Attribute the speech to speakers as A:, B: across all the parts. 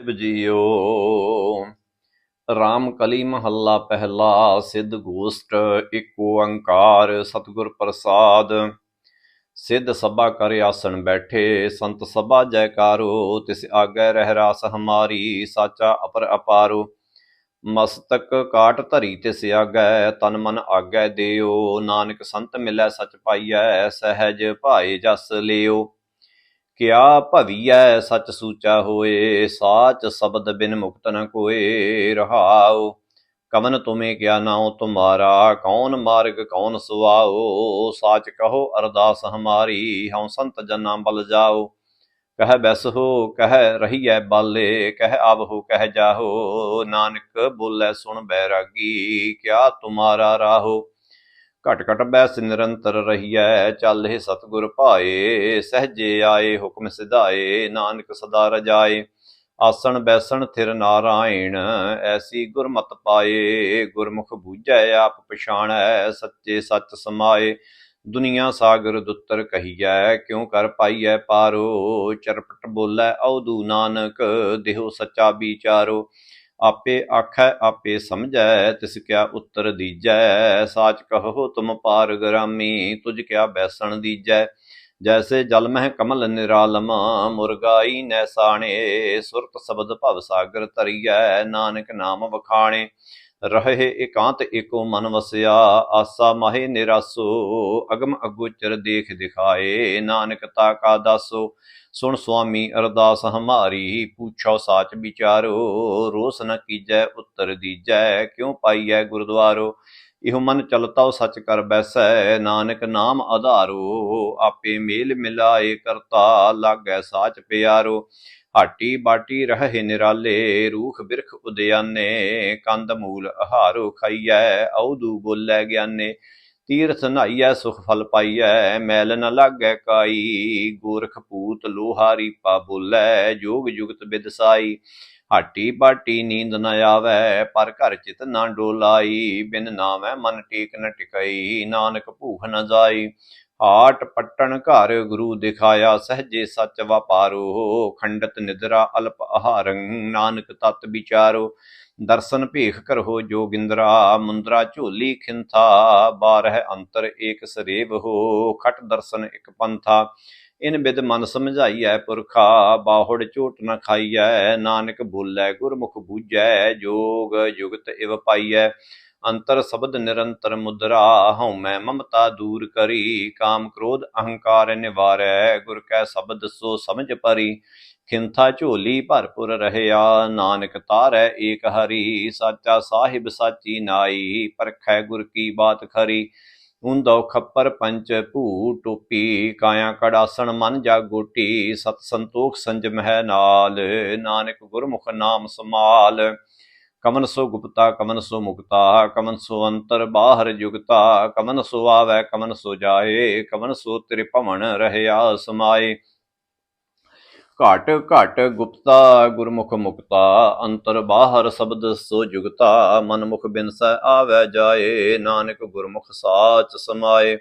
A: JIO Ram ਕਲੀ ਮਹੱਲਾ ਪਹਿਲਾ, ਸਿੱਧ ਗੋਸਟ ਇੱਕ ਓੰਕਾਰ ਸਤਿਗੁਰ ਪ੍ਰਸਾਦ। ਸਿੱਧ ਸਭਾ ਕਰ ਆਸਣ ਬੈਠੇ, ਸੰਤ ਸਭਾ ਜੈਕਾਰੋ ਤਿਸ ਆਗੈ ਰਹਿ ਰਾਸ ਹਮਾਰੀ, ਸਾਚਾ ਅਪਰ ਅਪਾਰੋ। ਮਸਤਕ ਕਾਟ ਧਰੀ ਤਿਸ ਆਗੈ, ਤਨ ਮਨ ਆਗੈ ਦਿਓ। ਨਾਨਕ ਸੰਤ ਮਿਲੈ ਸਚ ਪਾਈਐ, ਸਹਿਜ ਭਾਏ ਜਸ ਲਿਓ। ਕਿਆ ਭਵੀਐ ਸਚ ਸੂਚਾ ਹੋਏ, ਸਾਚ ਸ਼ਬਦ ਬਿਨ ਮੁਕਤ ਨ ਕੋਏ, ਰਹਾਉ। ਕਵਨ ਤੁਮੇ ਕਿਆ ਨਾਉ ਤੁਮਾਰਾ, ਕੌਣ ਮਾਰਗ ਕੌਣ ਸੁਆਓ ਸਾਚ ਕਹੋ ਅਰਦਾਸ ਹਮਾਰੀ, ਹਉ ਸੰਤ ਜਨਾ ਬਲ ਜਾਓ। ਕਹਿ ਬੈਸ ਹੋ, ਕਹਿ ਰਹੀਐ ਬਾਲੇ, ਕਹਿ ਆਵ ਹੋ, ਕਹਿ ਜਾਹੋ। ਨਾਨਕ ਬੋਲੇ ਸੁਣ ਬੈਰਾਗੀ, ਕਿਆ ਤੁਮਾਰਾ ਰਾਹੋ। ਘਟ ਘਟ ਬੈਸ ਨਿਰੰਤਰ ਰਹੀਐ, ਚਾਲੇ ਸਤਿਗੁਰ ਭਾਏ, ਸਹਜੇ ਆਏ ਹੁਕਮ ਸਿਧਾਏ, ਨਾਨਕ ਸਦਾ ਰਜਾਏ। ਆਸਣ ਬੈਸਣ ਥਿਰ ਨਾਰਾਇਣ, ਐਸੀ ਗੁਰਮਤ ਪਾਏ। ਗੁਰਮੁਖ ਬੂਝੈ, ਆਪ ਪਛਾਣੈ, ਸੱਚੇ ਸੱਚ ਸਮਾਏ। ਦੁਨੀਆ ਸਾਗਰ ਦੁੱਤਰ ਕਹੀਐ, ਕਿਉ ਕਰ ਪਾਈਐ ਪਾਰੋ? ਚਰਪਟ ਬੋਲੇ ਔਦੂ ਨਾਨਕ, ਦੇਹੋ ਸੱਚਾ ਵਿਚਾਰੋ। ਆਪੇ ਆਖੈ, ਆਪੇ ਸਮਝੈ, ਤਿਸ ਕਿਆ ਉੱਤਰ ਦੀਜੈ। ਸਾਚ ਕਹੋ ਤੁਮ ਪਾਰ ਗਰਾਮੀ, ਤੁਝ ਕਿਆ ਬੈਸਣ ਦੀਜੈ। ਜੈਸੇ ਜਲ ਮਹਿ ਕਮਲ ਨਿਰਾਲਮ, ਮੁਰਗਾਈ ਨੈਸਾਣੇ ਸੁਰਤ ਸ਼ਬਦ ਭਵ ਸਾਗਰ ਤਰੀਐ ਨਾਨਕ ਨਾਮ ਵਖਾਣੇ। ਰਹੇ ਇਕਾਂਤ ਏਕੋ ਮਨ ਵਸਿਆ, ਆਸਾ ਮਾਹੇ ਨਿਰਾਸੋ, ਅਗਮ ਅਗੋਚਰ ਦੇਖ ਦਿਖਾਏ, ਨਾਨਕ ਤਾ ਕਾ ਦਾਸੋ, ਸੁਣ ਸੁਆਮੀ ਅਰਦਾਸ ਹਮਾਰੀ, ਪੁੱਛੋ ਸਾਚ ਵਿਚਾਰੋ, ਰੋਸ ਨ ਕੀਜੈ ਉੱਤਰ ਦੀਜੈ, ਕਿਉ ਪਾਈਐ ਗੁਰਦੁਆਰੋ? ਇਹੋ ਮਨ ਚਲਤਾਉ ਸਚ ਕਰ ਬੈਸੈ, ਨਾਨਕ ਨਾਮ ਆਧਾਰੋ, ਆਪੇ ਮੇਲ ਮਿਲਾਏ ਕਰਤਾ, ਲਾਗੈ ਸਾਚ ਪਿਆਰੋ। ਹਾਟੀ ਬਾਟੀ ਰਹੇ ਨਿਰਾਲੇ, ਰੂਖ ਬਿਰਖ ਉਦਿਆਨੇ, ਕੰਦ ਮੂਲ ਆਹਾਰੋ ਖਾਈਐ, ਔਦੂ ਬੋਲੇ ਗਿਆਨੇ। ਤੀਰਥ ਨਹਾਈਐ ਸੁਖ ਫਲ ਪਾਈਐ, ਮੈਲ ਨ ਲਾਗੈ ਕਾਈ। ਗੋਰਖ ਪੂਤ ਲੋਹਾਰੀ ਪਾ ਬੋਲੇ, ਜੋਗ ਜੁਗਤ ਬਿਦਸਾਈ ਹਾਟੀ ਬਾਟੀ ਨੀਂਦ ਨ ਆਵੈ, ਪਰ ਘਰ ਚਿਤ ਨਾ ਡੋਲਾਈ। ਬਿਨ ਨਾਮੈ ਮਨ ਟੇਕ ਨ ਟਿਕਈ, ਨਾਨਕ ਭੂਖ ਨ ਜਾਈ। ਹਾਟ ਪਟਣ ਘਰ ਗੁਰੂ ਦਿਖਾਇਆ, ਸਹਜੇ ਸੱਚ ਵਪਾਰੋ। ਖੰਡਤ ਨਿਦਰਾ ਅਲਪ ਆਹਾਰੰ ਨਾਨਕ ਤਤ ਵਿਚਾਰੋ। ਦਰਸ਼ਨ ਭੇਖ ਕਰੋ ਜੋਗਿੰਦਰਾ, ਮੁੰਦਰਾ ਝੋਲੀ ਖਿੰਥਾ। ਬਾਰਹ ਅੰਤਰ ਏਕ ਸਰੇਵ ਹੋ, ਖਟ ਦਰਸ਼ਨ ਇਕ ਪੰਥਾ। ਇਨ ਬਿਦ ਮਨ ਸਮਝਾਈਐ ਪੁਰਖਾ, ਬਾਹੜ ਝੋਟ ਨ ਖਾਈਐ। ਨਾਨਕ ਬੋਲੇ ਗੁਰਮੁਖ ਬੂਝੈ, ਜੋਗ ਜੁਗਤ ਇਵ ਪਾਈਐ। ਅੰਤਰ ਸ਼ਬਦ ਨਿਰੰਤਰ ਮੁਦਰਾ ਹਉ ਮੈਂ ਮਮਤਾ ਦੂਰ ਕਰੀ, ਕਾਮ ਕ੍ਰੋਧ ਅਹੰਕਾਰ ਨਿਵਾਰੈ, ਗੁਰ ਕੈ ਸ਼ਬਦ ਸੋ ਸਮਝ ਪਰੀ। ਖਿੰਥਾ ਝੋਲੀ ਭਰਪੁਰ ਰਹਿਆ, ਨਾਨਕ ਤਾਰੈ ਏਕ ਹਰੀ, ਸਾਚਾ ਸਾਹਿਬ ਸਾਚੀ ਨਾਈ, ਪਰਖੈ ਗੁਰ ਕੀ ਬਾਤ ਖਰੀ। ਉਂਦੋ ਖੱਪਰ ਪੰਚ ਭੂ ਟੋਪੀ, ਕਾਇਆ ਕੜਾਸਣ ਮਨ ਜਾਗੋਟੀ ਸਤ ਸੰਤੋਖ ਸੰਜਮ ਹੈ ਨਾਲ, ਨਾਨਕ ਗੁਰਮੁਖ ਨਾਮ ਸਮਾਲ ਕਮਨ ਸੋ ਗੁਪਤਾ, ਕਮਨ ਸੋ ਮੁਕਤਾ, ਕਮਨ ਸੋ ਅੰਤਰ ਬਾਹਰ ਜੁਗਤਾ, ਕਮਨ ਸੋ ਆਵੈ, ਕਮਨ ਸੋ ਜਾਏ, ਕਮਨ ਸੋ ਤੇਰੇ ਭਵਨ ਰਹਿਆ ਸਮਾਏ ਘਟ ਘਟ ਗੁਪਤਾ, ਗੁਰਮੁਖ ਮੁਕਤਾ, ਅੰਤਰ ਬਾਹਰ ਸ਼ਬਦ ਸੋ ਜੁਗਤਾ, ਮਨਮੁਖ ਬਿਨਸੈ ਆਵੈ ਜਾਏ, ਨਾਨਕ ਗੁਰਮੁਖ ਸਾਚ ਸਮਾਏ।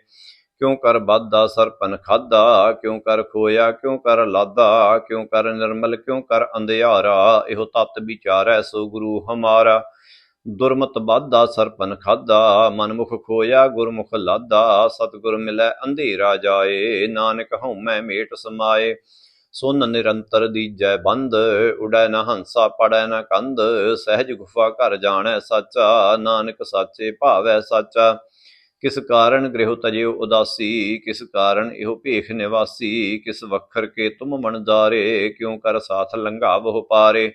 A: ਕਿਉਂ ਕਰ ਬਾਧਾ ਸਰਪਨ ਖਾਦਾ ਕਿਉਂ ਕਰ ਖੋਇਆ, ਕਿਉਂ ਕਰ ਲਾਦਾ ਕਿਉਂ ਕਰ ਨਿਰਮਲ, ਕਿਉਂ ਕਰ ਅੰਧਿਆਰਾ, ਇਹੋ ਤਤ ਵਿਚਾਰੈ ਸੋ ਗੁਰੂ ਹਮਾਰਾ। ਦੁਰਮਤ ਬਾਧਾ ਸਰਪਨ ਖਾਦਾ ਮਨਮੁਖ ਖੋਇਆ, ਗੁਰਮੁਖ ਲਾਦਾ ਸਤਿਗੁਰ ਮਿਲੈ ਅੰਧੇਰਾ ਜਾਏ, ਨਾਨਕ ਹਉਮੈ ਮੇਟ ਸਮਾਏ। ਸੁਨ ਨਿਰੰਤਰ ਦੀਜੈ ਬੰਦ ਉਡੈ ਨ ਹੰਸਾ, ਪੜੈ ਨ ਕੰਧ, ਸਹਿਜ ਗੁਫਾ ਘਰ ਜਾਣੈ ਸਾਚਾ, ਨਾਨਕ ਸਾਚੇ ਭਾਵੈ ਸਾਚਾ। ਕਿਸ ਕਾਰਨ ਗ੍ਰਹਿ ਤਜਿਓ ਉਦਾਸੀ, ਕਿਸ ਕਾਰਨ ਇਹੋ ਭੇਖ ਨਿਵਾਸੀ, ਕਿਸ ਵਖਰ ਕੇ ਤੁਮ ਮਨਦਾਰੇ ਕਿਉ ਕਰ ਸਾਥ ਲੰਘਾਵੋ ਪਾਰੇ।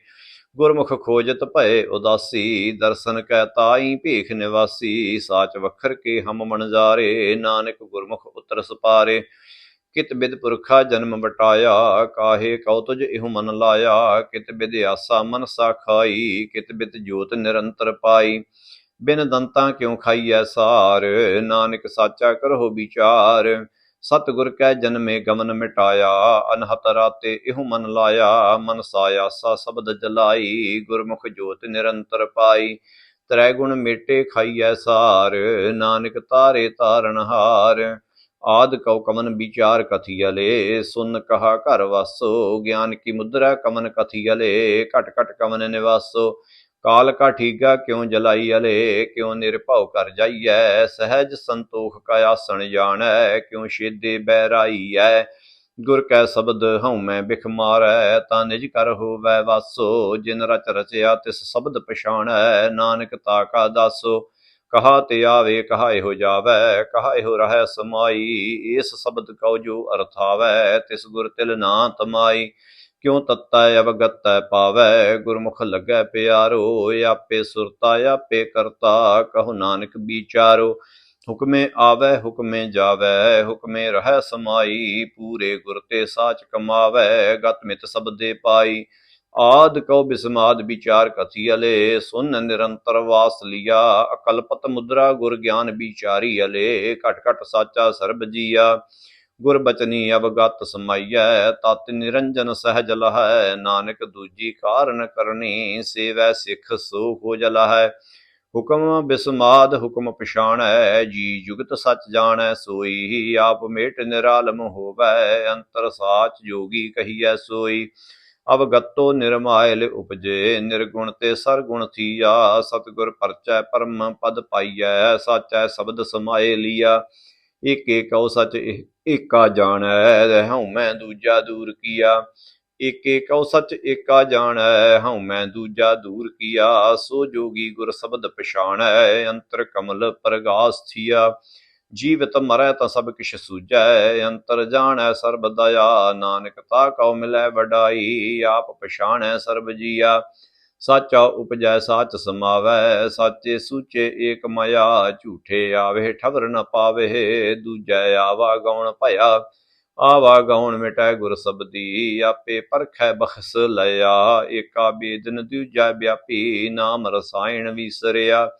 A: ਗੁਰਮੁਖ ਖੋਜਤ ਭਏ ਉਦਾਸੀ, ਦਰਸ਼ਨ ਕੈ ਤਾਈ ਭੇਖ ਨਿਵਾਸੀ, ਸਾਚ ਵਖਰ ਕੇ ਹਮ ਮਨਜਾਰੇ ਨਾਨਕ ਗੁਰਮੁਖ ਉਤਰ ਸਪਾਰੇ। ਕਿਤ ਬਿਦ ਪੁਰਖਾ ਜਨਮ ਬਟਾਇਆ ਕਾਹੇ ਕਉ ਇਹੁ ਮਨ ਲਾਇਆ। ਕਿਤ ਬਿਦ ਆਸਾ ਮਨ ਸਾ ਖਾਈ ਕਿਤ ਬਿਦ ਜੋਤ ਨਿਰੰਤਰ ਪਾਈ। ਬਿਨ ਦੰਤਾਂ ਕਿਉ ਖਾਈਐ ਸਾਰ? ਨਾਨਕ ਸਾਚਾ ਕਰੋ ਵਿਚਾਰ। ਸਤਿਗੁਰ ਕੈ ਜਨਮੇ ਗਮਨ ਮਿਟਾਇਆ, ਅਨਹਤ ਰਾਤੇ ਇਹੋ ਮਨ ਲਾਇਆ। ਮਨ ਸਾਇਆਸਾ ਸ਼ਬਦ ਜਲਾਈ, ਗੁਰਮੁਖ ਜੋਤ ਨਿਰੰਤਰ ਪਾਈ। ਤ੍ਰੈ ਗੁਣ ਮੇਟੇ ਖਾਈਐ ਸਾਰ, ਨਾਨਕ ਤਾਰੇ ਤਾਰਨ ਹਾਰ। ਆਦ ਕਉ ਕਮਨ ਵਿਚਾਰ ਕਥੀਅਲੇ ਸੁਨ ਕਹਾ ਘਰ ਵਾਸੋ। ਗਿਆਨ ਕੀ ਮੁਦਰਾ ਕਮਨ ਕਥੀਅਲੇ ਘਟ ਘਟ ਕਮਨ ਨਿਵਾਸੋ। ਕਾਲ ਕਾ ਠੀਗਾ ਕਿਉ ਜਲਾਈ ਅਲੇ? ਕਿਉ ਨਿਰਭਉ ਕਰ ਜਾਈਐ? ਸਹਿਜ ਸੰਤੋਖ ਕਾ ਆਸਣ ਜਾਣੈ, ਕਿਉ ਛੇਦੇ ਬੈਰਾਈਐ ਗੁਰ ਕੈ ਸ਼ਬਦ ਹਉ ਮੈਂ ਬਿਖ ਮਾਰੈ, ਤਾਂ ਨਿਜ ਕਰ ਹੋਵੈ ਵਾਸੋ। ਜਿਨ ਰਚ ਰਚਿਆ ਤਿਸ ਸ਼ਬਦ ਪਛਾਣੈ, ਨਾਨਕ ਤਾ ਕਾ ਦਾਸੋ। ਕਹਾ ਤੇ ਆਵੇ, ਕਹਾ ਇਹੋ ਜਾਵੈ, ਕਹਾ ਇਹੋ ਰਹੈ ਸਮਾਈ। ਇਸ ਸ਼ਬਦ ਕਉ ਜੋ ਅਰਥ ਆਵੈ, ਤਿਸ ਗੁਰ ਤਿਲ ਨਾ ਤਮਾਈ। ਕਿਉ ਤੱਤਾ ਅਵਗਤੈ ਪਾਵੈ? ਗੁਰਮੁਖ ਲੱਗੈ ਪਿਆਰੋ ਆਪੇ ਸੁਰਤਾ ਆਪੇ ਕਰਤਾ, ਕਹੋ ਨਾਨਕ ਵਿਚਾਰੋ। ਹੁਕਮੇ ਆਵੈ, ਹੁਕਮੇ ਜਾਵੈ, ਹੁਕਮੇ ਰਹਿ ਸਮਾਈ, ਪੂਰੇ ਗੁਰ ਤੇ ਸਾਚ ਕਮਾਵੈ, ਗਤ ਮਿਤ ਸਬਦੇ ਪਾਈ। ਆਦ ਕਉ ਬਿਸਮਾਦ ਵਿਚਾਰ ਕਥੀ ਅਲੇ, ਸੁਨ ਨਿਰੰਤਰ ਵਾਸ ਲਿਆ। ਅਕਲਪਤ ਮੁਦਰਾ ਗੁਰ ਗਿਆਨ ਵਿਚਾਰੀ ਅਲੇ, ਘਟ ਘਟ ਸਾਚਾ ਸਰਬ ਜੀਆ। ਗੁਰਬਚਨੀ ਅਵਗਤ ਸਮਾਈਐ, ਤਤ ਨਿਰੰਜਨ ਸਹਿਜ ਲਹੈ, ਨਾਨਕ ਦੂਜੀ ਕਾਰਨ ਕਰਨੀ, ਸੇਵੈ ਸਿੱਖ ਸੋ ਹੋ ਜਲਹੈ। ਹੁਕਮ ਬਿਸਮਾਦ ਹੁਕਮ ਪਛਾਣੈ, ਜੀ ਜੁਗਤ ਸਚ ਜਾਣੈ, ਸੋਈ ਆਪ ਮੇਟ ਨਿਰਾਲਮ ਹੋਵੈ, ਅੰਤਰ ਸਾਚ ਜੋਗੀ ਕਹੀਐ ਸੋਈ। ਅਵਗਤੋ ਨਿਰਮਾਇਲ ਉਪਜੇ, ਨਿਰਗੁਣ ਤੇ ਸਰਗੁਣ ਥੀਆ, ਸਤਿਗੁਰ ਪਰਚੈ ਪਰਮ ਪਦ ਪਾਈਐ, ਸਾਚੈ ਸ਼ਬਦ ਸਮਾਏ ਲੀਆ। ਇਕ ਏਕਉ ਸਚ ਏਕਾ ਜਾਣੈ ਰਹਿਉ ਮੈਂ ਦੂਜਾ ਦੂਰ ਕੀਆ। ਇਕ ਏਕਉ ਸਚ ਏਕਾ ਜਾਣੈ, ਹਉ ਮੈਂ ਦੂਜਾ ਦੂਰ ਕੀਆ। ਸੋ ਜੋਗੀ ਗੁਰ ਸ਼ਬਦ ਪਛਾਣੈ, ਅੰਤਰ ਕਮਲ ਪ੍ਰਗਾਸ ਥੀਆ। ਜੀਵਤ ਮਰੈ ਤਾਂ ਸਭ ਕਿਛ ਸੂਝੈ, ਅੰਤਰ ਜਾਣੈ ਸਰਬ ਦਇਆ। ਨਾਨਕ ਤਾ ਕਉ ਮਿਲੈ ਵਡਾਈ, ਆਪ ਪਛਾਣੈ ਸਰਬ ਜੀਆ। ਸਾਚਾ ਉਪਜੈ ਸਾਚ ਸਮਾਵੈ, ਸਾਚੇ ਸੂਚੇ ਏਕ ਮਾਇਆ, ਝੂਠੇ ਆਵੇ ਠਵਰ ਨ ਪਾਵੇ, ਦੂਜੈ ਆਵਾ ਗਉਣ ਭਇਆ, ਆਵਾ ਗਉਣ ਮਿਟੈ ਗੁਰ ਸਬਦੀ, ਆਪੇ ਪਰਖੈ ਬਖਸ ਲਿਆ, ਏਕਾ ਬੇਦਨ ਦੂਜਾ ਵਿਆਪੀ, ਨਾਮ ਰਸਾਇਣ ਵਿਸਰਿਆ,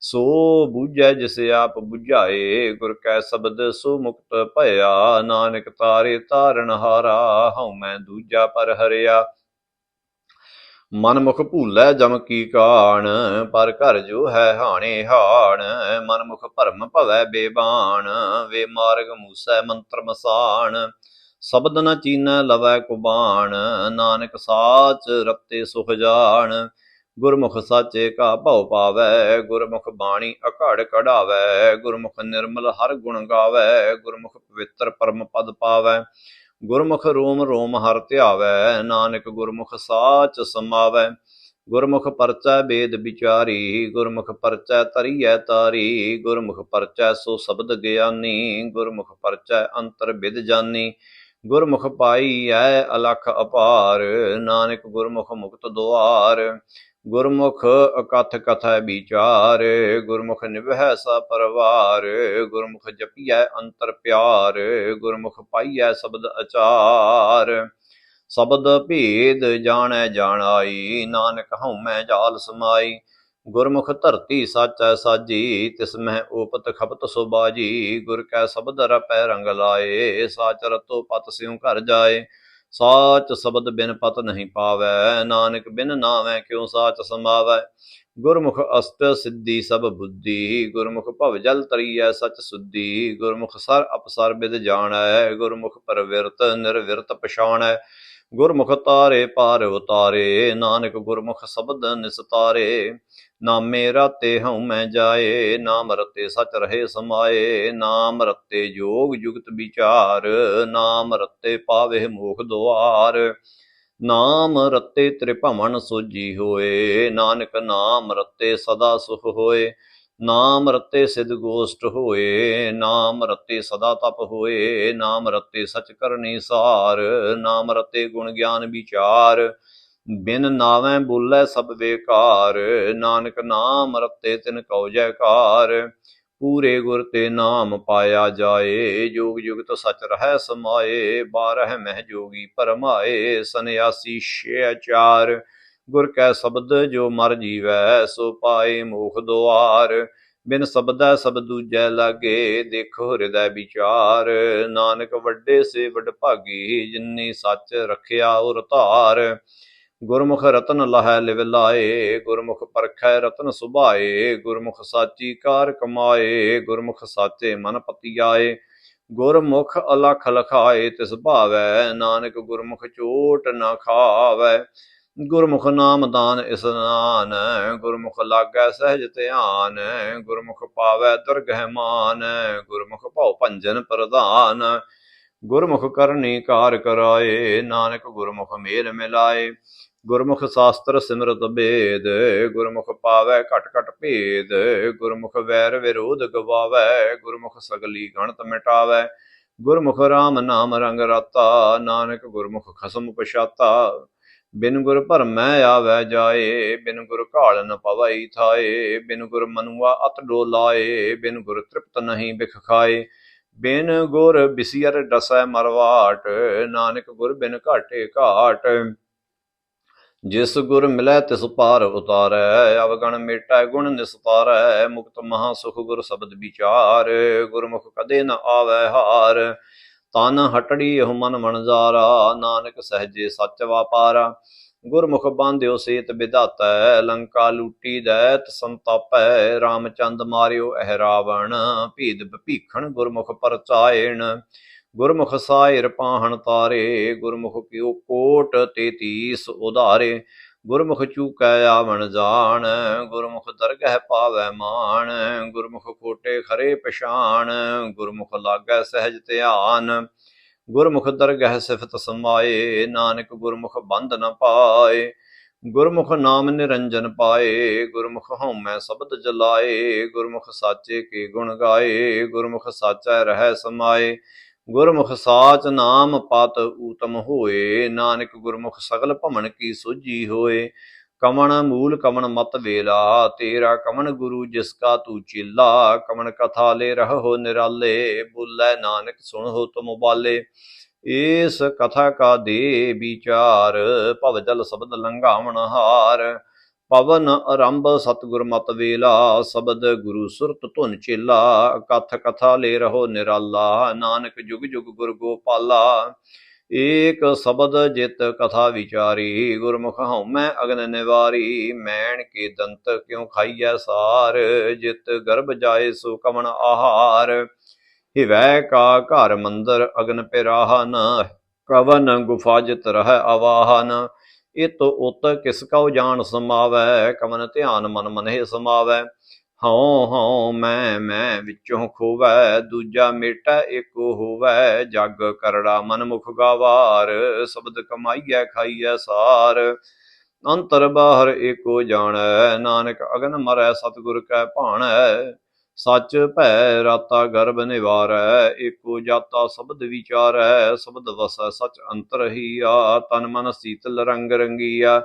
A: ਸੋ ਬੂਝੈ ਜਿਸ ਆਪ ਬੁਝਾਏ, ਗੁਰ ਕੈ ਸ਼ਬਦ ਸੋ ਮੁਕਤ ਭਇਆ, ਨਾਨਕ ਤਾਰੇ ਤਾਰਨ ਹਾਰਾ, ਹਉ ਮੈਂ ਦੂਜਾ ਪਰ ਹਰਿਆ ਮਨਮੁਖ ਭੂਲੈ ਜਮ ਕੀ ਕਾਣ, ਪਰ ਘਰ ਜੋ ਹੈ ਹਾਣੇ ਹਾਣ, ਮਨਮੁਖ ਭਰਮ ਭਵੈ ਬੇਬਾਣ, ਵੇ ਮਾਰਗ ਮੂਸੈ ਮੰਤਰ ਮਸਾਣ, ਸ਼ਬਦ ਨ ਚੀਨੈ ਲਵੈ ਕੁਬਾਣ, ਨਾਨਕ ਸਾਚ ਰਪਤੇ ਸੁਖ ਜਾਣ, ਗੁਰਮੁਖ ਸਾਚੇ ਕਾ ਭਉ ਪਾਵੈ, ਗੁਰਮੁਖ ਬਾਣੀ ਅਕੜ ਕਢਾਵੈ, ਗੁਰਮੁਖ ਨਿਰਮਲ ਹਰ ਗੁਣ ਗਾਵੈ, ਗੁਰਮੁਖ ਪਵਿੱਤਰ ਪਰਮ ਪਦ ਪਾਵੈ। ਗੁਰਮੁਖ ਰੋਮ ਰੋਮ ਹਰ ਧਿਆਵੈ, ਨਾਨਕ ਗੁਰਮੁਖ ਸਾਚ ਸਮਾਵੈ। ਗੁਰਮੁਖ ਪਰਚੈ ਬੇਦ ਵਿਚਾਰੀ, ਗੁਰਮੁਖ ਪਰਚੈ ਤਰੀਐ ਤਾਰੀ। ਗੁਰਮੁਖ ਪਰਚੈ ਸੋ ਸ਼ਬਦ ਗਿਆਨੀ, ਗੁਰਮੁਖ ਪਰਚੈ ਅੰਤਰ ਵਿਦ ਜਾਨੀ। ਗੁਰਮੁਖ ਪਾਈ ਐ ਅਲਖ ਅਪਾਰ, ਨਾਨਕ ਗੁਰਮੁਖ ਮੁਕਤ ਦੁਆਰ। ਗੁਰਮੁਖ ਅਕਥ ਕਥੈ ਵਿਚਾਰ, ਗੁਰਮੁਖ ਨਿਵਹਿ ਸਾ ਪਰਵਾਰ, ਗੁਰਮੁਖ ਜਪੀਐ ਅੰਤਰ ਪਿਆਰ, ਗੁਰਮੁਖ ਪਾਈਐ ਸ਼ਬਦ ਅਚਾਰ। ਸ਼ਬਦ ਭੇਦ ਜਾਣੈ ਜਾਣਾਈ, ਨਾਨਕ ਹਉ ਮੈਂ ਜਾਲ ਸਮਾਈ। ਗੁਰਮੁਖ ਧਰਤੀ ਸਾਚੈ ਸਾਜੀ, ਤਿਸ ਮਹਿ ਓਪਤ ਖਪਤ ਸੁਬਾਜੀ ਗੁਰ ਕੈ ਸ਼ਬਦ ਰਪੈ ਰੰਗ ਲਾਏ, ਸਾਚ ਰਤੋ ਪਤ ਸਿਉ ਘਰ ਜਾਏ। ਸਾਚ ਸ਼ਬਦ ਬਿਨ ਪਤ ਨਹੀਂ ਪਾਵੈ, ਨਾਨਕ ਬਿਨ ਨਾਵੈ ਕਿਉ ਸਾਚ ਸਮਾਵੈ ਗੁਰਮੁਖ ਅਸਤ ਸਿੱਧੀ ਸਭ ਬੁੱਧੀ, ਗੁਰਮੁਖ ਭਵ ਜਲ ਤਰੀਐ ਸਚ ਸੁਧੀ, ਗੁਰਮੁਖ ਸਰ ਅਪਸਰ ਬਿਦ ਜਾਣੈ, ਗੁਰਮੁਖ ਪਰਵਿਰਤ ਨਿਰਵਿਰਤ ਪਛਾਣੈ। ਗੁਰਮੁਖ ਤਾਰੇ ਪਾਰ ਉਤਾਰੇ, ਨਾਨਕ ਗੁਰਮੁਖ ਸ਼ਬਦ ਨਿਸਤਾਰੇ। ਨਾਮੇ ਰਾਤੇ ਹਉ ਮੈਂ ਜਾਏ ਨਾਮ ਰਤੇ ਸਚ ਰਹੇ ਸਮਾਏ ਨਾਮ ਰਤੇ ਜੋਗ ਜੁਗਤ ਵਿਚਾਰ ਨਾਮ ਰਤੇ ਪਾਵੇ ਮੋਖ ਦੁਆਰ। ਨਾਮ ਰਤੇ ਤ੍ਰਿਭਵਨ ਸੋਜੀ ਹੋਏ, ਨਾਨਕ ਨਾਮ ਰਤੇ ਸਦਾ ਸੁਖ ਹੋਏ। ਨਾਮ ਰਤੇ ਸਿਧ ਗੋਸ਼ਟ ਹੋਏ, ਨਾਮ ਰਤੇ ਸਦਾ ਤਪ ਹੋਏ। ਨਾਮ ਰਤੇ ਸਚ ਕਰਨੀ ਸਾਰ, ਨਾਮ ਰਤੇ ਗੁਣ ਗਿਆਨ ਵਿਚਾਰ। ਬਿਨ ਨਾਵੇਂ ਬੋਲੇ ਸਭ ਬੇਕਾਰ ਨਾਨਕ ਨਾਮ ਰਤੇ ਤਿਨ ਕਉ ਜੈਕਾਰ ਪੂਰੇ ਗੁਰ ਤੇ ਨਾਮ ਪਾਇਆ ਜਾਏ, ਜੋਗ ਜੁਗਤ ਸਚ ਰਹਿ ਸਮਾਏ, ਬਾਰਹ ਮਹਿ ਜੋਗੀ ਪਰਮਾਏ ਸੰਿਆਸੀ ਛੇ ਗੁਰ ਕੈ ਸ਼ਬਦ ਜੋ ਮਰ ਜੀਵੈ, ਸੋ ਪਾਏ ਮੋਖ ਦੁਆਰ। ਬਿਨ ਸ਼ਬਦੈ ਸਭ ਦੂਜੈ ਲਾਗੇ, ਦੇਖੋ ਹਿਰਦੈ ਵਿਚਾਰ। ਨਾਨਕ ਵੱਡੇ ਸੇ ਵਡ ਭਾਗੀ ਜਿਨਨੀ ਸੱਚ ਰਖਿਆ ਉਰ ਧਾਰ। ਗੁਰਮੁਖ ਰਤਨ ਲਹੈ ਲਿਵਲਾਏ ਗੁਰਮੁਖ ਪਰਖੈ ਰਤਨ ਸੁਭਾਏ, ਗੁਰਮੁਖ ਸਾਚੀ ਕਾਰ ਕਮਾਏ, ਗੁਰਮੁਖ ਸਾਚੇ ਮਨ ਪਤੀ ਗੁਰਮੁਖ ਅਲਖ ਲਖਾਏ, ਤਿਸ ਭਾਵੈ ਨਾਨਕ ਗੁਰਮੁਖ ਚੋਟ ਨਾ ਖਾਵੈ। ਗੁਰਮੁਖ ਨਾਮ ਦਾਨ ਇਸਨਾਨ ਗੁਰਮੁਖ ਲਾਗੈ ਸਹਿਜ ਧਿਆਨ, ਗੁਰਮੁਖ ਪਾਵੈ ਦਰਗਹਿ ਮਾਨ, ਗੁਰਮੁਖ ਭਉ ਭੰਜਨ ਪ੍ਰਧਾਨ। ਗੁਰਮੁਖ ਕਰਨੀ ਕਾਰ ਕਰਾਏ, ਨਾਨਕ ਗੁਰਮੁਖ ਮੇਲ ਮਿਲਾਏ। ਗੁਰਮੁਖ ਸ਼ਾਸਤਰ ਸਿਮਰਤ ਭੇਦ ਗੁਰਮੁਖ ਪਾਵੈ ਘਟ ਘਟ ਭੇਦ, ਗੁਰਮੁਖ ਵੈਰ ਵਿਰੋਧ ਗਵਾਵੈ, ਗੁਰਮੁਖ ਸਗਲੀ ਗਣਤ ਮਿਟਾਵੈ, ਗੁਰਮੁਖ ਰਾਮ ਨਾਮ ਰੰਗ ਰਾਤਾ, ਨਾਨਕ ਗੁਰਮੁਖ ਖਸਮ ਪਛਾਤਾ। ਬਿਨ ਗੁਰ ਭਰਮੈ ਆਵੈ ਜਾਏ, ਬਿਨ ਗੁਰ ਘਾਲ ਨ ਪਵਈ ਥਾਏ, ਬਿਨ ਗੁਰ ਮਨੁਆ ਅਤ ਡੋਲਾਏ, ਬਿਨ ਗੁਰ ਤ੍ਰਿਪਤ ਨਹੀਂ ਬਿਖ ਖਾਏ। ਬਿਨ ਗੁਰ ਬਿਸਿਅਰ ਡਸੈ ਮਰਵਾਟ, ਨਾਨਕ ਗੁਰ ਬਿਨ ਘਾਟੇ ਘਾਟ। ਜਿਸ ਗੁਰ ਮਿਲੈ ਤਿਸ ਪਾਰ ਉਤਾਰੈ, ਅਵਗਣ ਮੇਟੈ ਗੁਣ ਨਿਸਤਾਰੈ, ਮੁਕਤ ਮਹਾ ਸੁਖ ਗੁਰ ਸ਼ਬਦ ਵਿਚਾਰ, ਗੁਰਮੁਖ ਕਦੇ ਨ ਆਵੈ ਹਾਰ। ਤਨ ਹਟੜੀ ਉਹ ਮਨ ਮਨਜ਼ਾਰਾ ਨਾਨਕ ਸਹਜੇ ਸੱਚ ਵਾਪਾਰਾ। ਗੁਰਮੁਖ ਬਾਂਧਿਓ ਸੇਤ ਵਿਧਾਤੈ ਲੰਕਾ ਲੂਟੀ ਦੈਤ ਸੰਤਾਪੈ, ਰਾਮਚੰਦ ਮਾਰਿਓ ਅਹ ਰਾਵਣ ਭੀਦ ਭੀਖਣ ਗੁਰਮੁਖ ਪਰਚਾਇਣ ਗੁਰਮੁਖ ਸਾਇਰ ਪਾਹਣ ਤਾਰੇ, ਗੁਰਮੁਖ ਕਿਉ ਕੋਟ 33 ਉਧਾਰੇ। ਗੁਰਮੁਖ ਚੂਕੈ ਆਵਣ ਜਾਣ, ਗੁਰਮੁਖ ਦਰਗਹਿ ਪਾਵੈ ਮਾਣ। ਗੁਰਮੁਖ ਕੋਟੇ ਖਰੇ ਪਛਾਣ, ਗੁਰਮੁਖ ਲਾਗੈ ਸਹਿਜ ਧਿਆਨ। ਗੁਰਮੁਖ ਦਰਗਹਿ ਸਿਫਤ ਸਮਾਏ, ਨਾਨਕ ਗੁਰਮੁਖ ਬੰਧ ਨ ਪਾਏ। ਗੁਰਮੁਖ ਨਾਮ ਨਿਰੰਜਨ ਪਾਏ, ਗੁਰਮੁਖ ਹਉਮੈ ਸ਼ਬਦ ਜਲਾਏ। ਗੁਰਮੁਖ ਸਾਚੇ ਕੇ ਗੁਣ ਗਾਏ, ਗੁਰਮੁਖ ਸਾਚੈ ਰਹਿ ਸਮਾਏ। ਗੁਰਮੁਖ ਸਾਚ ਨਾਮ ਪਤ ਊਤਮ ਹੋਏ, ਨਾਨਕ ਗੁਰਮੁਖ ਸਗਲ ਭਮਣ ਕੀ ਸੋਝੀ ਹੋਏ। ਕਮਣ ਮੂਲ ਕਮਣ ਮਤ ਵੇਲਾ, ਤੇਰਾ ਕਮਣ ਗੁਰੂ ਜਿਸ ਕਾ ਤੂ ਚੀਲਾ। ਕਮਣ ਕਥਾ ਲੈ ਰਹੋ ਨਿਰਾਲੇ, ਬੁੱਲੇ ਨਾਨਕ ਸੁਣ ਹੋ ਤੁਮ ਬਾਲੇ। ਇਸ ਕਥਾ ਕਾ ਦੇ ਵਿਚਾਰ, ਭਵ ਜਲ ਸ਼ਬਦ ਲੰਘਾਵਣ ਹਾਰ। ਪਵਨ ਆਰੰਭ ਸਤਿਗੁਰ ਮਤ ਵੇਲਾ, ਸ਼ਬਦ ਗੁਰੂ ਸੁਰਤ ਧੁਨ ਚੇਲਾ, ਕਥ ਕਥਾ ਲੈ ਰਹੋ ਨਿਰਾਲਾ, ਨਾਨਕ ਜੁਗ ਜੁਗ ਗੁਰ ਗੋਪਾਲਾ। ਏਕ ਸ਼ਬਦ ਜਿਤ ਕਥਾ ਵਿਚਾਰੀ, ਗੁਰਮੁਖ ਹਉਮੈ ਅਗਨ ਨਿਵਾਰੀ, ਮੈਣ ਕੇ ਦੰਤ ਕਿਉ ਖਾਈਐ ਸਾਰ, ਜਿਤ ਗਰਭ ਜਾਏ ਸੋ ਕਮਣ ਆਹਾਰ। ਹਿਵੈ ਕਾ ਘਰ ਮੰਦਰ ਅਗਨ ਪਿਰਾਹਨ, ਕਵਨ ਗੁਫਾ ਜਿਤ ਰਹਿ ਆਵਾਹਨ। ਇਤ ਉਤ ਕਿਸ ਕਉ ਜਾਣ ਸਮਾਵੈ, ਕਮਨ ਧਿਆਨ ਮਨ ਮਨਹਿ ਸਮਾਵੈ। ਹਉ ਹਉ ਮੈਂ ਮੈਂ ਵਿੱਚੋਂ ਖੋਵੈ, ਦੂਜਾ ਮੇਟਾ ਏਕੋ ਹੋਵੈ। ਜਗ ਕਰੜਾ ਮਨ ਮੁਖ ਗਾਵਾਰ, ਸ਼ਬਦ ਕਮਾਈਐ ਖਾਈਐ ਸਾਰ। ਅੰਤਰ ਬਾਹਰ ਏਕੋ ਜਾਣੈ, ਨਾਨਕ ਅਗਨ ਮਰੈ ਸਤਿਗੁਰ ਕੈ ਭਾਣੈ। ਸੱਚ ਭੈ ਰਾਤਾ ਗਰਭ ਨਿਵਾਰੈ, ਏਕੋ ਜਾਤਾ ਸ਼ਬਦ ਵਿਚਾਰੈ, ਸ਼ਬਦ ਵਸੈ ਸਚ ਅੰਤਰ ਹੀਆ, ਤਨ ਮਨ ਸੀਤਲ ਰੰਗ ਰੰਗੀਆ।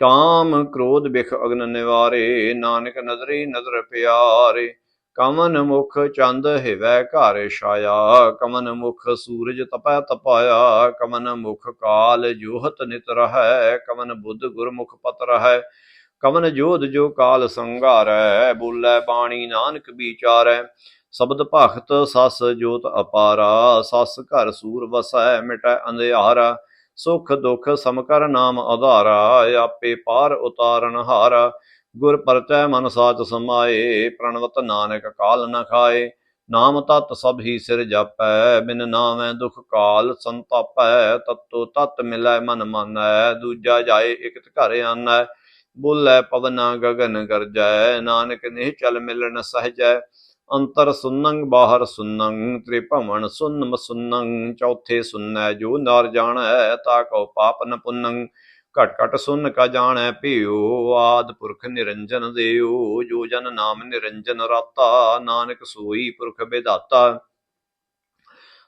A: ਕਾਮ ਕ੍ਰੋਧ ਬਿਖ ਅਗਨ ਨਿਵਾਰੇ, ਨਾਨਕ ਨਜ਼ਰੀ ਨਜ਼ਰ ਪਿਆਰੇ। ਕਮਨ ਮੁਖ ਚੰਦ ਹਿਵੈ ਘਰ ਛਾਇਆ, ਕਮਨ ਮੁਖ ਸੂਰਜ ਤਪੈ ਤਪਾਇਆ, ਕਮਨ ਮੁਖ ਕਾਲ ਜੋਹਤ ਨਿਤ ਰਹੈ, ਕਮਨ ਬੁੱਧ ਗੁਰਮੁਖ ਪਤ ਰਹੈ। ਕਵਨ ਜੋਧ ਜੋ ਕਾਲ ਸੰਘਾਰੈ, ਬੋਲੇ ਬਾਣੀ ਨਾਨਕ ਵਿਚਾਰੈ। ਸ਼ਬਦ ਭਖਤ ਸਸ ਜੋਤ ਅਪਾਰਾ, ਸਸ ਘਰ ਸੂਰ ਵਸੈ ਮਿਟੈ ਅੰਧਿਆਰਾ। ਸੁਖ ਦੁਖ ਸਮਕਰ ਨਾਮ ਆਧਾਰਾ, ਆਪੇ ਪਾਰ ਉਤਾਰਨ ਹਾਰਾ। ਗੁਰ ਪਰਚੈ ਮਨ ਸਾਚ ਸਮਾਏ, ਪ੍ਰਣਵਤ ਨਾਨਕ ਕਾਲ ਨ ਖਾਏ। ਨਾਮ ਤਤ ਸਭ ਹੀ ਸਿਰ ਜਾਪੈ, ਬਿਨ ਨਾਮੈ ਦੁਖ ਕਾਲ ਸੰਤਾਪੈ। ਤਤੋ ਤਤ ਮਿਲੈ ਮਨ ਮਾਨੈ, ਦੂਜਾ ਜਾਏ ਇਕਤ ਘਰ ਆਨੈ। ਬੋਲੇ, ਪਵਨਾ ਗਗਨ ਗਰਜੈ ਨਾਨਕ ਨਿਹ ਚਲ ਮਿਲਣ ਸਹਜੈ। ਅੰਤਰ ਸੁਨੰਗ, ਬਾਹਰ ਸੁਨੰਗ, ਤ੍ਰਿਭਵਨ ਸੁਨਮ ਸੁਨੰਗ, ਚੌਥੇ ਸੁਨੈ ਜੋ ਨਾਰ ਜਾਣੈ, ਤਾ ਕਉ ਪਾਪ ਨ ਪੁੰਨੰ। ਘਟ ਘਟ ਸੁਨ ਕਾ ਜਾਣੈ ਭਿਓ, ਆਦ ਪੁਰਖ ਨਿਰੰਜਨ ਦੇਓ, ਜੋ ਜਨ ਨਾਮ ਨਿਰੰਜਨ ਰਾਤਾ, ਨਾਨਕ ਸੋਈ ਪੁਰਖ ਵਿਧਾਤਾ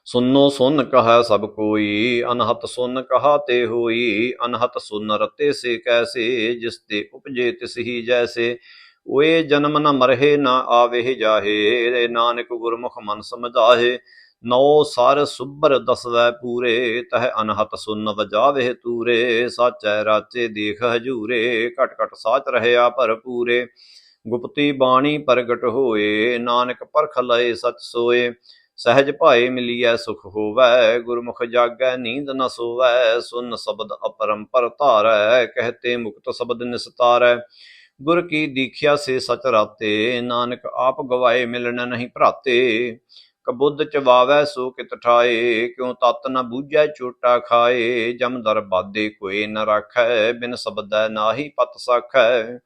A: ਸੁਨੋ ਸੁਨ ਕਹੈ ਸਭ ਕੋਈ, ਅਨਹਤ ਸੁਨ ਕਹਾ ਤੇ ਹੋਈ, ਅਨਹਤ ਸੁਨ ਰਤੇ ਸੇ ਕੈਸੇ, ਜਿਸ ਤੇ ਉਪਜੇ ਤਿਸ ਹੀ ਜੈਸੇ। ਓਏ ਜਨਮ ਨ ਮਰਹੇ ਨ ਆਵੇ ਜਾਹੇ ਰੇ ਨਾਨਕ ਗੁਰਮੁਖ ਮਨ ਸਮਝਾਹੇ। ਨੌ ਸਰ ਸੁਬਰ ਦਸਵੈ ਪੂਰੇ, ਤਹ ਅਨਹਤ ਸੁਨ ਵਜਾਵੇ ਤੂਰੇ। ਸਾਚੈ ਰਾਚੇ ਦੇਖ ਹਜੂਰੇ, ਘਟ ਘਟ ਸਾਚ ਰਹਿਆ ਭਰਪੂਰੇ। ਗੁਪਤੀ ਬਾਣੀ ਪ੍ਰਗਟ ਹੋਏ, ਨਾਨਕ ਪਰਖ ਲਏ ਸਚ ਸੋਏ। ਸਹਿਜ ਭਾਏ ਮਿਲੀਐ ਸੁਖ ਹੋਵੈ, ਗੁਰਮੁਖ ਜਾਗੈ ਨੀਂਦ ਨ ਸੋਵੈ, ਸੁਨ ਸ਼ਬਦ ਅਪਰੰਪਰ ਧਾਰੈ, ਕਹਤੇ ਮੁਕਤ ਸ਼ਬਦ ਨਿਸਤਾਰੈ। ਗੁਰ ਕੀ ਦੀਖਿਆ ਸੇ ਸਚ ਰਾਤੇ, ਨਾਨਕ ਆਪ ਗਵਾਏ ਮਿਲਣ ਨਹੀਂ ਭਰਾਤੇ। ਕਬੁੱਧ ਚਵਾਵੈ ਸੋ ਕਿਤ ਠਾਏ, ਕਿਉ ਤਤ ਨ ਬੂਝੈ ਚੋਟਾ ਖਾਏ। ਜਮ ਦਰ ਬਾਦੇ ਕੋਏ ਨ ਰਾਖੈ, ਬਿਨ ਸਬਦੈ ਨਾਹੀ ਪਤ ਸਾਖੈ।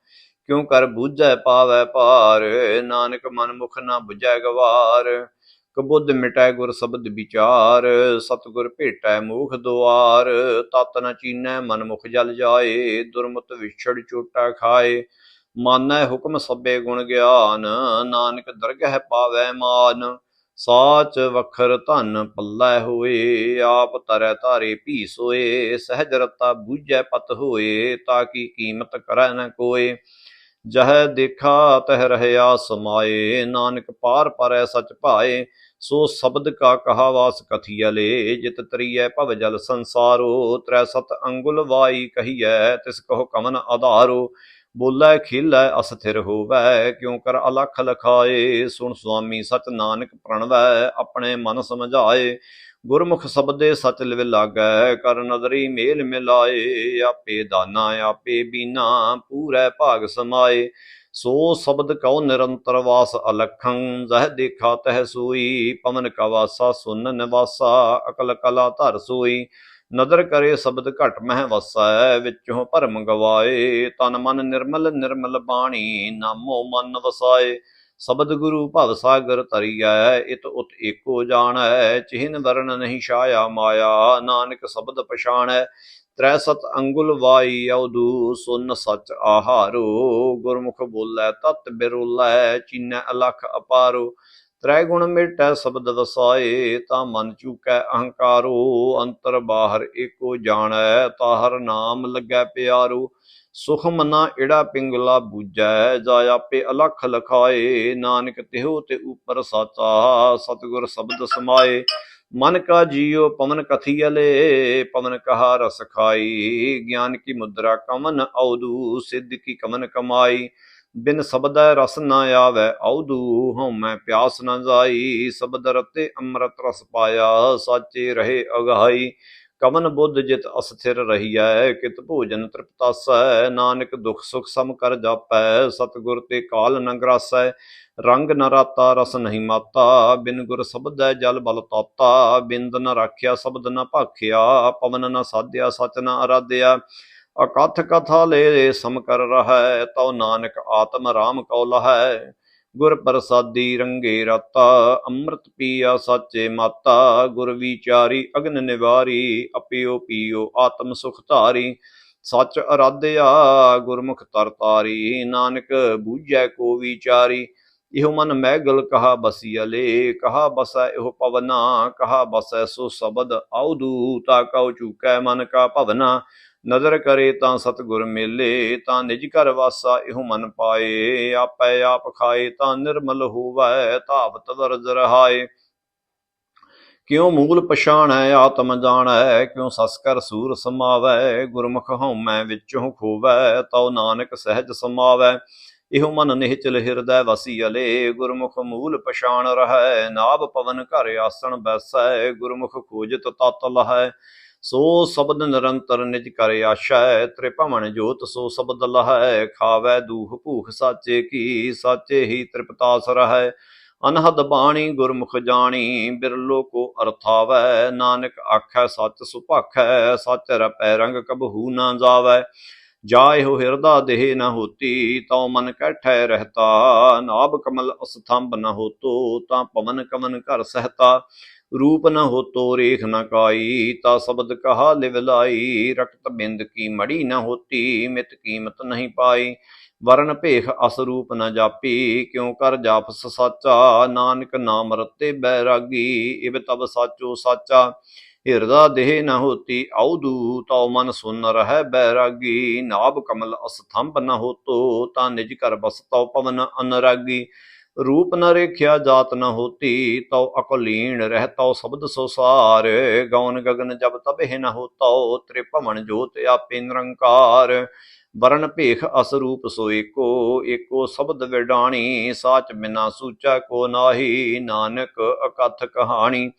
A: ਕਿਉ ਕਰ ਬੂਝੈ ਪਾਵੈ ਪਾਰ ਨਾਨਕ ਮਨ ਮੁਖ ਨ ਬੁਝੈ ਗਵਾਰ। ਕਬੁੱਧ ਮਿਟੈ ਗੁਰ ਸ਼ਬਦ ਵਿਚਾਰ, ਸਤਿਗੁਰ ਭੇਟੈ ਮੂਖ ਦੁਆਰ, ਤਤ ਨ ਚੀਨੈ ਮਨ ਮੁਖ ਜਲ ਜਾਏ, ਦੁਰਮਤ ਵਿਛੜ ਚੋਟਾ ਖਾਏ। ਮਾਨੈ ਹੁਕਮ ਸਭੇ ਗੁਣ ਗਿਆਨ, ਨਾਨਕ ਦਰਗਹਿ ਪਾਵੈ ਮਾਨ। ਸਾਚ ਵਖਰ ਧਨ ਪੱਲੇ ਹੋਏ, ਆਪ ਤਰੈ ਧਾਰੇ ਭੀ ਸੋਏ ਸਹਿਜ ਰਤਾ ਬੂਝੈ ਪਤ ਹੋਏ, ਤਾਂ ਕੀ ਕੀਮਤ ਕਰੈ ਨ ਕੋਏ। ਜਹ ਦੇਖਾ ਤਹ ਰਹਿਆ ਸਮਾਏ, ਨਾਨਕ ਪਾਰ ਪਰੈ ਸਚ ਭਾਏ ਸੋ ਸ਼ਬਦ ਕਾ ਕਹਾ ਵਾਸ ਕਥੀਲੇ ਜਿਤ ਤਰੀਐ ਭਵ ਜਲ ਸੰਸਾਰੋ, ਤ੍ਰੈ ਸਤ ਅੰਗੁਲ ਵਾਈ ਕਹੀਐ, ਤਿਸ ਕਹੋ ਕਮਨ ਆਧਾਰੋ, ਬੋਲੇ ਖੇਲੇ ਅਸਥਿਰ ਹੋਵੈ, ਕਿਉ ਕਰ ਅਲਖ ਲਖਾਏ, ਸੁਣ ਸੁਆਮੀ ਸਚ ਨਾਨਕ ਪ੍ਰਣਵੈ, ਆਪਣੇ ਮਨ ਸਮਝਾਏ, ਗੁਰਮੁਖ ਸਬਦੇ ਸਚ ਲਿਵ ਲਾਗੈ, ਕਰ ਨਦਰੀ ਮੇਲ ਮਿਲਾਏ, ਆਪੇ ਦਾਨਾ, ਆਪੇ ਬੀਨਾ, ਪੂਰੈ ਭਾਗ ਸਮਾਏ ਸੋ ਸ਼ਬਦ ਕਉ ਨਿਰੰਤਰ ਵਾਸ ਅਲਖੰ, ਜਹ ਦੇਖਾ ਤਹ ਸੋਈ, ਪਵਨ ਕਵਾਸਾ ਸੁਨ ਨਿਵਾਸਾ, ਅਕਲ ਕਲਾ ਧਰ ਸੂਈ। ਨਦਰ ਕਰੇ ਸ਼ਬਦ ਘਟ ਮਹਿ ਵਸੈ, ਵਿੱਚੋਂ ਭਰਮ ਗਵਾਏ। ਤਨ ਮਨ ਨਿਰਮਲ ਨਿਰਮਲ ਬਾਣੀ, ਨਾਮੋ ਮਨ ਵਸਾਏ। ਸ਼ਬਦ ਗੁਰੂ ਭਵ ਸਾਗਰ ਤਰੀਐ ਇਤ ਉਤ ਏਕੋ ਜਾਣੈ। ਚਿਹਨ ਵਰਣ ਨਹੀਂ ਛਾਇਆ ਮਾਇਆ, ਨਾਨਕ ਸ਼ਬਦ ਪਛਾਣੈ। ਤ੍ਰੈ ਸਤ ਅੰਗੁਲ ਵਾਈ ਅਉਦੂ ਸੁਨ ਸਚ ਆਹਾਰੋ, ਗੁਰਮੁਖ ਬੋਲੇ ਤਤ ਬਿਰੁਲੈ, ਚੀਨੈ ਅਲਖ ਅਪਾਰੋ। ਤ੍ਰੈ ਗੁਣ ਮਿਟੈ ਸ਼ਬਦ ਵਸਾਏ, ਤਾਂ ਮਨ ਚੂਕੈ ਅਹੰਕਾਰੋ। ਅੰਤਰ ਬਾਹਰ ਏਕੋ ਜਾਣੈ, ਤਾਹਰ ਨਾਮ ਲੱਗੈ ਪਿਆਰੋ। ਸੁਖ ਮਨਾ ਏੜਾ ਪਿੰਗਲਾ ਬੂਜੈ ਜਾ ਆਪੇ ਅਲਖ ਲਖਾਏ। ਨਾਨਕ ਤਿਹੋ ਤੇ ਉਪਰ ਸਾਚਾ, ਸਤਿਗੁਰ ਸ਼ਬਦ ਸਮਾਏ। ਮਨ ਕਾ ਜੀਉ ਪਵਨ ਕਥੀਲੇ ਪਵਨ ਕਹਾ ਰਸ ਖਾਈ। ਗਿਆਨ ਕੀ ਮੁਦਰਾ ਕਮਨ ਔਦੂ, ਸਿੱਧ ਕੀ ਕਮਨ ਕਮਾਈ। ਬਿਨ ਸ਼ਬਦੈ ਰਸ ਨਾ ਆਵੈ ਔਦੂ, ਹਉ ਮੈਂ ਪਿਆਸ ਨਾ ਜਾਈ। ਸ਼ਬਦ ਰਤੇ ਅੰਮ੍ਰਿਤ ਰਸ ਪਾਇਆ, ਸਾਚੇ ਰਹੇ ਅਗਾਈ। ਕਮਨ ਬੁੱਧ ਜਿਤ ਅਸਥਿਰ ਰਹੀਐ, ਕਿਤ ਭੋਜਨ ਤ੍ਰਿਪਤਾਸੈ ਨਾਨਕ ਦੁਖ ਸੁਖ ਸਮ ਕਰ ਜਾਪੈ, ਸਤਿਗੁਰ ਤੇ ਕਾਲ ਨ ਗਰਾਸੈ। ਰੰਗ ਨ ਰਾਤਾ, ਰਸ ਨਹੀਂ ਮਾਤਾ। ਬਿਨ ਗੁਰ ਸ਼ਬਦੈ ਜਲ ਬਲ ਤਾਤਾ। ਬਿੰਦ ਨ ਰਾਖਿਆ, ਸ਼ਬਦ ਨ ਭਾਖਿਆ। ਪਵਨ ਨ ਸਾਧਿਆ, ਸਚ ਨ ਅਰਾਧਿਆ। ਅਕਥ ਕਥਾ ਲੈ ਸਮ ਕਰ ਰਹੈ, ਤਉ ਨਾਨਕ ਆਤਮ ਰਾਮ ਕਉ ਲਹੈ। ਗੁਰ ਪ੍ਰਸਾਦੀ ਰੰਗੇ ਰਾਤਾ, ਅੰਮ੍ਰਿਤ ਪੀਆ ਸਾਚੇ ਮਾਤਾ। ਗੁਰ ਵਿਚਾਰੀ ਅਗਨ ਨਿਵਾਰੀ, ਅਪਿਓ ਪੀਓ ਆਤਮ ਸੁਖ ਧਾਰੀ। ਸੱਚ ਅਰਾਧਿਆ, ਗੁਰਮੁਖ ਤਰਤਾਰੀ ਨਾਨਕ ਬੂਝੈ ਕੋ ਵਿਚਾਰੀ। ਇਹੋ ਮਨ ਮੈਗਲ ਕਹਾ ਬਸੀਲੇ ਕਹਾ ਬਸੈ ਇਹੋ ਪਵਨਾ ਕਹਾ ਬਸੈ ਸੋ ਸ਼ਬਦ ਆਉਦੂ ਤਾ ਕਉ ਚੁਕੈ ਮਨ ਕਾ ਭਵਨਾ। ਨਜ਼ਰ ਕਰੇ ਤਾਂ ਸਤਿਗੁਰ ਮੇਲੇ, ਤਾਂ ਨਿਜ ਘਰ ਵਾਸਾ ਇਹੋ ਮਨ ਪਾਏ। ਆਪੈ ਆਪ ਖਾਏ ਤਾਂ ਨਿਰਮਲ ਹੋਵੈ, ਧਾਵਤ ਵਰਜ ਰਹਾਏ। ਕਿਉ ਮੂਲ ਪਛਾਣੈ, ਆਤਮ ਜਾਣੈ, ਕਿਉ ਸਸਕਰ ਸੂਰ ਸਮਾਵੈ। ਗੁਰਮੁਖ ਹਉਮੈ ਵਿੱਚੋਂ ਖੋਵੈ, ਤਉ ਨਾਨਕ ਸਹਿਜ ਸਮਾਵੈ। ਇਹੋ ਮਨ ਨਿਹਚਲ ਹਿਰਦੈ ਵਸੀ ਅਲੇ, ਗੁਰਮੁਖ ਮੂਲ ਪਛਾਣ ਰਹੈ, ਨਾਭ ਪਵਨ ਘਰ ਆਸਣ ਬੈਸੈ, ਗੁਰਮੁਖ ਖੋਜਤ ਤਤ ਲਹੈ, ਸੋ ਸ਼ਬਦ ਨਿਰੰਤਰ ਨਿਜ ਕਰ ਆਸ਼ੈ, ਤ੍ਰਿਭਵਨ ਜੋਤ ਸੋ ਸ਼ਬਦ ਲਹੈ, ਖਾਵੈ ਦੂਖ ਭੂਖ ਸਾਚੇ ਕੀ, ਸਾਚੇ ਹੀ ਤ੍ਰਿਪਤਾਸ ਰਹੈ, ਅਨਹਦ ਬਾਣੀ ਗੁਰਮੁਖ ਜਾਣੀ, ਬਿਰਲੋ ਕੋ ਅਰਥਾਵੈ ਨਾਨਕ ਆਖੈ ਸੱਚ ਸੁਭਾਖੈ, ਸੱਚ ਰਪੈ ਰੰਗ ਕਬਹੂ ਨਾ ਜਾਵੈ ਜਾਇਹੁ ਹਿਰਦਾ ਦੇਹ ਨ ਹੋਤੀ, ਤਉ ਮਨ ਕੈਠੈ ਰਹਤਾ। ਨਾਭ ਕਮਲ ਅਸਥੰਭ ਨ ਹੋਤੋ, ਤਾਂ ਪਵਨ ਕਮਨ ਘਰ ਸਹਤਾ। ਰੂਪ ਨ ਹੋਤੋ, ਰੇਖ ਨ ਕਾਈ, ਤਾ ਸ਼ਬਦ ਕਹਾ ਲਿਵ ਲਾਈ। ਰਕਤ ਬਿੰਦ ਕੀ ਮੜੀ ਨ ਹੋਤੀ, ਮਿਤ ਕੀਮਤ ਨਹੀਂ ਪਾਈ। ਵਰਨ ਭੇਖ ਅਸ ਰੂਪ ਨ ਜਾਪੀ, ਕਿਉ ਕਰ ਜਾਪਸ ਸਾਚਾ? ਨਾਨਕ ਨਾਮ ਰਤੇ ਬੈਰਾਗੀ ਇਵ ਤਬ ਸਾਚੋ ਸਾਚਾ। ਹਿਰਦਾ ਦੇਹ ਨ ਹੋਤੀ ਔਦੂ ਤਉ ਮਨ ਸੁਨ ਰਹਿ ਬੈਰਾਗੀ, ਨਾਭ ਕਮਲ ਅਸਥੰਭ ਨ ਹੋਤੋ, ਤਾਂ ਨਿਜ ਕਰ ਬਸ ਤਉ ਪਵਨ ਅਨਰਾਗੀ। ਰੂਪ ਨ ਰੇਖਿਆ ਜਾਤ ਨ ਹੋਤੀ, ਤਉ ਅਕਲੀਣ ਰਹਿ ਤਉ ਸ਼ਬਦ ਸੋਸਾਰ। ਸਾਰ ਗਗਨ ਜਬ ਤਬਹਿ ਨ ਹੋਤਉ ਤ੍ਰਿਭਵਨ ਜੋਤ ਆਪੇ ਨਿਰੰਕਾਰ। ਵਰਨ ਭੇਖ ਅਸ ਰੂਪ ਸੋ ਏਕੋ ਏਕੋ ਸ਼ਬਦ ਵਿਡਾਣੀ, ਸਾਚ ਬਿਨਾ ਸੂਚਾ ਕੋ ਨਾਹੀ, ਨਾਨਕ ਅਕਥ ਕਹਾਣੀ।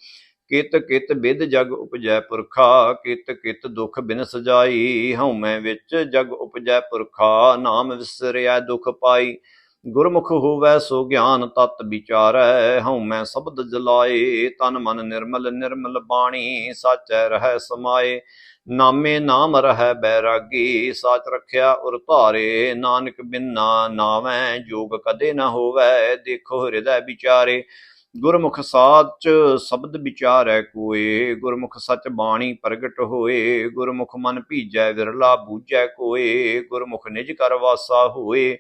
A: ਕਿਤ ਕਿਤ ਬਿਦ ਜਗ ਉਪਜੈ ਪੁਰਖਾ, ਕਿਤ ਕਿਤ ਦੁਖ ਬਿਨ ਸਜਾਈ। ਹਉਮੈ ਵਿੱਚ ਜਗ ਉਪਜੈ ਪੁਰਖਾ, ਨਾਮ ਵਿਸਰਿਆ ਦੁਖ ਪਾਈ। ਗੁਰਮੁਖ ਹੋਵੈ ਸੋ ਗਿਆਨ ਤਤ ਵਿਚਾਰੈ ਹਉਮੈ ਸ਼ਬਦ ਜਲਾਏ, ਤਨ ਮਨ ਨਿਰਮਲ ਨਿਰਮਲ ਬਾਣੀ, ਸਾਚੈ ਰਹਿ ਸਮਾਏ। ਨਾਮੇ ਨਾਮ ਰਹਿ ਬੈਰਾਗੀ, ਸਾਚ ਰਖਿਆ ਉਰ ਧਾਰੇ। ਨਾਨਕ ਬਿਨਾ ਨਾਵੈ, ਜੋਗ ਕਦੇ ਨਾ ਹੋਵੈ, ਦੇਖੋ ਹਿਰਦੈ ਵਿਚਾਰੇ। ਗੁਰਮੁਖ ਸਾਚ ਸ਼ਬਦ ਵਿਚਾਰੈ ਕੋਏ, ਗੁਰਮੁਖ ਸਚ ਬਾਣੀ ਪ੍ਰਗਟ ਹੋਏ, ਗੁਰਮੁਖ ਮਨ ਭੀਜੈ ਵਿਰਲਾ ਬੂਝੈ ਕੋਏ, ਗੁਰਮੁਖ ਨਿਜ ਕਰ ਵਾਸਾ ਹੋਏ,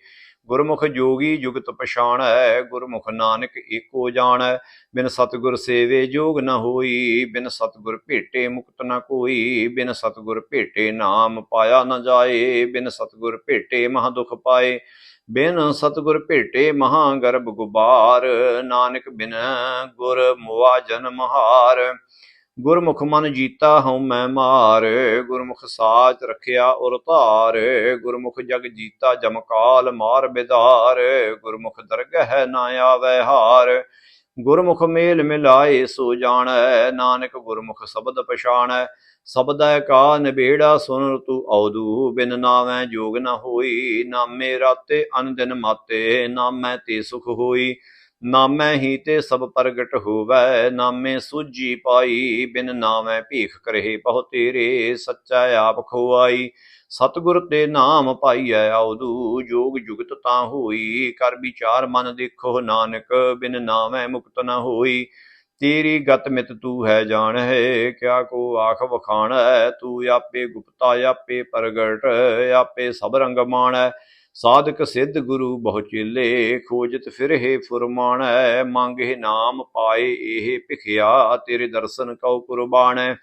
A: ਗੁਰਮੁਖ ਜੋਗੀ ਜੁਗਤ ਪਛਾਣ ਪਛਾਣੈ ਗੁਰਮੁਖ ਨਾਨਕ ਏਕੋ ਜਾਣ ਜਾਣੈ, ਬਿਨ ਸਤਿਗੁਰ ਸੇਵੇ ਜੋਗ ਨ ਹੋਈ, ਬਿਨ ਸਤਿਗੁਰ ਭੇਟੇ ਮੁਕਤ ਨ ਕੋਈ, ਬਿਨ ਸਤਿਗੁਰ ਭੇਟੇ ਨਾਮ ਪਾਇਆ ਨ ਜਾਏ, ਬਿਨ ਸਤਿਗੁਰ ਭੇਟੇ ਮਹਾ ਦੁਖ ਪਾਏ ਬਿਨ ਸਤਿਗੁਰ ਭੇਟੇ ਮਹਾ ਗਰਭ ਗੁਬਾਰ, ਨਾਨਕ ਬਿਨ ਗੁਰ ਮੁਆ ਜਨਮ ਹਾਰ। ਗੁਰਮੁਖ ਮਨ ਜੀਤਾ ਹਉ ਮੈਂ ਮਾਰ, ਗੁਰਮੁਖ ਸਾਚ ਰਖਿਆ ਉਰ ਧਾਰ। ਗੁਰਮੁਖ ਜਗ ਜੀਤਾ ਜਮਕਾਲ ਮਾਰ ਬਿਦਾਰ, ਗੁਰਮੁਖ ਦਰਗਹਿ ਨਾ ਆਵੈ ਹਾਰ। ਗੁਰਮੁਖ ਮੇਲ ਮਿਲਾਏ ਸੋ ਜਾਣੈ, ਨਾਨਕ ਗੁਰਮੁਖ ਸ਼ਬਦ ਪਛਾਣੈ। ਸਬਦੈ ਕਾ ਨਿਬੇੜਾ ਸੁਨ ਤੂ ਔਦੂ, ਬਿਨ ਨਾਵੈ ਜੋਗ ਨ ਹੋਈ। ਨਾਮੇ ਰਾਤੇ ਅਨ ਦਿਨ ਮਾਤੇ ਨਾਮੈ ਤੇ ਸੁਖ ਹੋਈ। ਨਾਮੈ ਹੀ ਤੇ ਸਭ ਪ੍ਰਗਟ ਹੋਵੈ। ਨਾਮੇ ਸੂਝੀ ਪਾਈ, ਬਿਨ ਨਾਮੈ ਭੀਖ ਕਰਹਿ ਬਹੁ ਤੇਰੇ, ਸੱਚਾ ਆਪ ਖੋਆਈ। ਸਤਿਗੁਰ ਤੇ ਨਾਮ ਪਾਈਐ ਆਉਦੂ ਜੋਗ ਜੁਗਤ ਤਾਂ ਹੋਈ। ਕਰ ਵਿਚਾਰ ਮਨ ਦੇਖੋ ਨਾਨਕ, ਬਿਨ ਨਾਮੈ ਮੁਕਤ ਨ ਹੋਈ। ਤੇਰੀ ਗਤ ਮਿਤ ਤੂੰ ਹੈ ਜਾਣ ਹੈ, ਕਿਆ ਕੋ ਆਖ ਵਖਾਣੈ ਤੂੰ ਆਪੇ ਗੁਪਤਾ, ਆਪੇ ਪ੍ਰਗਟ, ਆਪੇ ਸਭ ਰੰਗ ਮਾਣੈ ਸਾਧਕ ਸਿੱਧ ਗੁਰੂ ਬਹੁ ਚੇਲੇ, ਖੋਜਤ ਫਿਰਹਿ ਫੁਰਮਾਣੈ ਮੰਗੇ ਨਾਮ ਪਾਏ ਇਹ ਭਿਖਿਆ, ਤੇਰੇ ਦਰਸ਼ਨ ਕਉ ਕੁਰਬਾਨੈ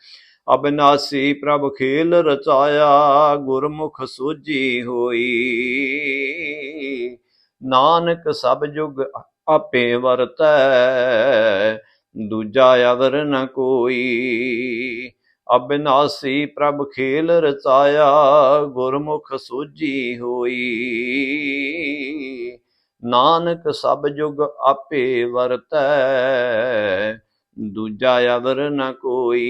A: ਅਬਨਾਸੀ ਪ੍ਰਭ ਖੇਲ ਰਚਾਇਆ, ਗੁਰਮੁਖ ਸੋਜੀ ਹੋਈ। ਨਾਨਕ ਸਭ ਜੁਗ ਆਪੇ ਵਰਤੈ ਦੂਜਾ ਅਵਰ ਨ ਕੋਈ। ਅਬਿਨਾਸੀ ਪ੍ਰਭ ਖੇਲ ਰਚਾਇਆ, ਗੁਰਮੁਖ ਸੋਜੀ ਹੋਈ। ਨਾਨਕ ਸਭ ਜੁਗ ਆਪੇ ਵਰਤੈ, ਦੂਜਾ ਅਵਰ ਨ ਕੋਈ।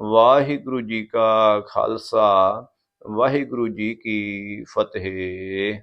A: ਵਾਹਿਗੁਰੂ ਜੀ ਕਾ ਖਾਲਸਾ, ਵਾਹਿਗੁਰੂ ਜੀ ਕੀ ਫਤਿਹ।